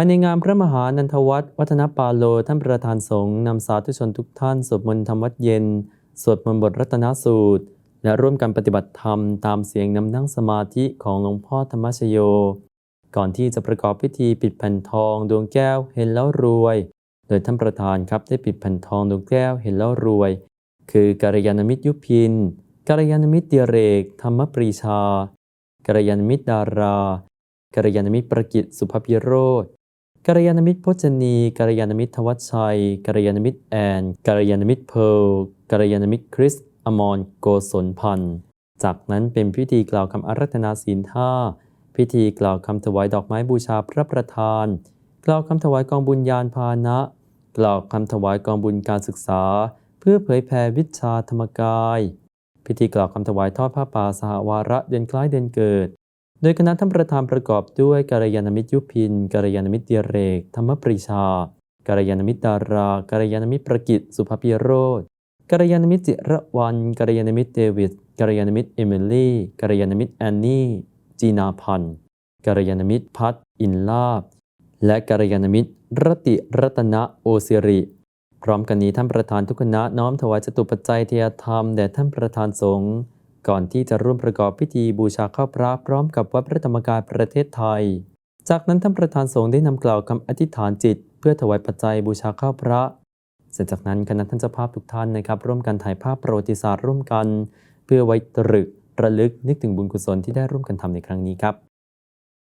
ายในงานพระมหานันทวัฒน์วัฒนปาโลท่านประธานสงฆ์นำสาธุชนทุกท่านสวดมนต์ธรรมวัดเย็น สวดมนต์บทรัตนสูตร และร่วมกันปฏิบัติธรรมตามเสียงนำนั่งสมาธิของหลวงพ่อธรรมชโย ก่อนที่จะประกอบพิธีปิดแผ่นทองดวงแก้วเห็นแล้วรวย โดยท่านประธานครับได้ปิดแผ่นทองดวงแก้วเห็นแล้วรวย คือกัลยาณมิตรยุพินกัลยาณมิตรเดียเรก ธรรมปรีชากัลยาณมิตรดารากัลยาณมิตรประกิตสุภพิโรธ กัลยาณมิตรพจนีกัลยาณมิตรทวัชชัยกัลยาณมิตรแอนกัลยาณมิตรเพลกัลยาณมิตรคริสอมรโกศลพันธ์จากนั้นเป็นพิธีกล่าวคำอารัธนาศีลห้าพิธีกล่าวคำถวายดอกไม้บูชาพระประธาน กล่าวคำถวายกองบุญญาณพานะ กล่าวคำถวายกองบุญการศึกษา เพื่อเผยแผ่วิชาธรรมกาย พิธีกล่าวคำถวายทอดผ้าป่าสหวาระเดือนคล้ายเดือนเกิด โดยคณะท่านประธานประกอบด้วยกัลยาณมิตรยุพินกัลยาณมิตรเดียเรก ธรรมปรีชากัลยาณมิตรดารากัลยาณมิตรประกิตสุภพิโรธกัลยาณมิตรจิระวันกัลยาณมิตรเดวิดกัลยาณมิตรเอมิลี่กัลยาณมิตรแอนนี่ จีนาพันธ์กัลยาณมิตรพัฒอินลาบ และกัลยาณมิตรรติรัตนะโอสิริ พร้อมกันนี้ท่านประธานทุกคณะน้อมถวายจตุปัจจัยเทียธรรมแด่ท่านประธานสงฆ์ ก่อนที่จะร่วมประกอบพิธีบูชาข้าวพระพร้อมกับวัดพระธรรมกายประเทศไทย จากนั้นท่านประธานสงฆ์ได้นำกล่าวคำอธิษฐานจิต เพื่อถวายปัจจัยบูชาข้าวพระ เสร็จจากนั้นคณะท่านเจ้าภาพทุกท่านนะครับ ร่วมกันถ่ายภาพประวัติศาสตร์ร่วมกัน เพื่อไว้ตรึกระลึกนึกถึงบุญกุศลที่ได้ร่วมกันทำในครั้งนี้ครับ